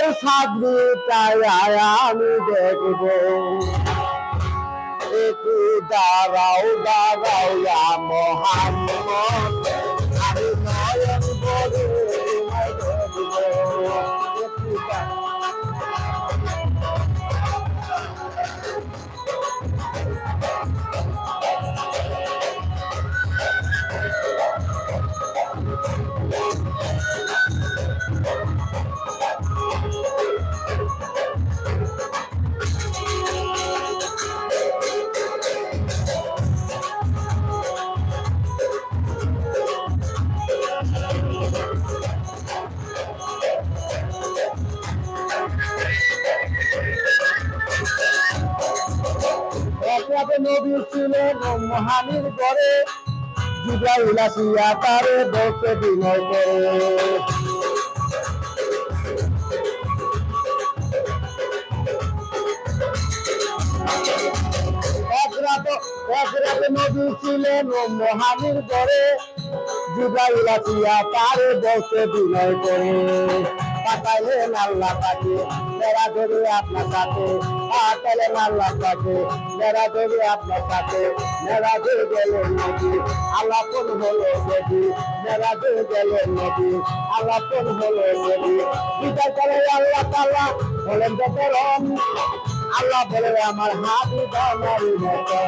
নূরের সাদটাই আমি দেখব। একটু দাঁড়াও দাঁড়াও একরাতে নবী ছিলেন মহানির ঘরে। জিব্রাইল আসিয়া তারে বসে বিনয় করে। এক রাতে রাতে নবী ছিলেন মহানির ঘরে। জিব্রাইল আসিয়া তারে বসে বিনয় করে। পাঠাইলেন আল্লাহ তাকে মেরা মেরা ধরে আপনার সাথে মেরা ধরে গেলেন নদী আল্লাহ কোন হলো নদী মেরা ধরে গেলেন নদী আল্লাহ কোন হলো নদী বিচার করে আল্লাহ তাল্লাহ বলেন যখন আল্লাহ বলে, আমার হাত দামার মতো।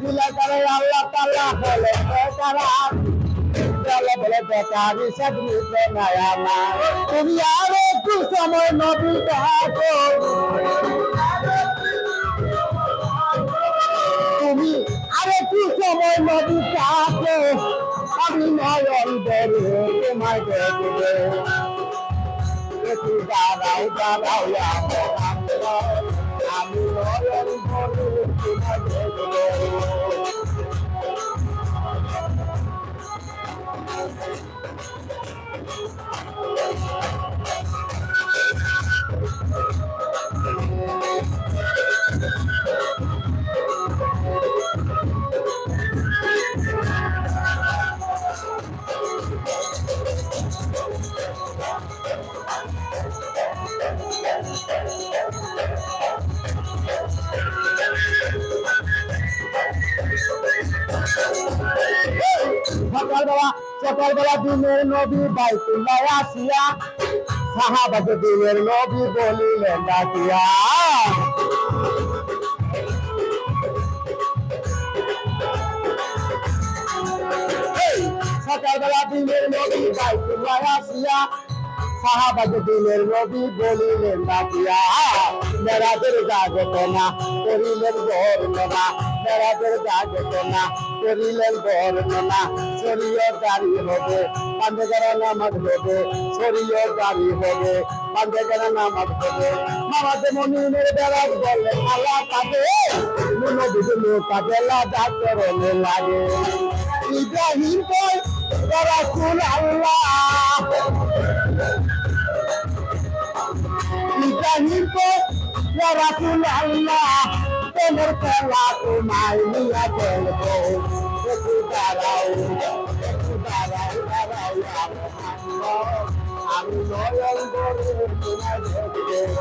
দিলে করে আল্লাহ তাল্লাহ বলে বেকারা তুমি আর একটু সময় নবী থাকো। তুমি আর একটু আমি নয়ন ধরে তোমায় দেখবে একটু দাঁড়াও Oh, my God. সকালবেলা সকালবেলা দিনের নবী বাইতুল্লাহ আসিয়া। সাহাবাকে দিনের নবী বলিলেন, ডাকিয়া। সকালবেলা দিনের নবী বাইতুল্লাহ আসিয়া। সাহাবাকে দিনের নবী বলিলেন, ডাকিয়া। মেরাদের জাগত না, করিলেন বর্ণনা। মেরাদের জাগত না করিলেন বর্ণনা শরীয় দাঁড়ি হবে পান্ডেগারা নামাজ হবে শরীয় দাঁড়ি হবে পান্ডেগারা নামাজ হবে মামাতে মনিনের বেড়াজ বললেন আল্লাহ তাকে নুনো বিদুলো কাবেলা ডাক্তার লাগে ইব্রাহিম কই রাসূল আল্লাহ ইব্রাহিম কো ইয়া রাসূল আল্লাহ তোমার খেলা তোমায় নিয়ে বলব একটু দাঁড়াও একটু দাঁড়াও দাঁড়াও আমি নয়ন ধরে তোমায় দেখব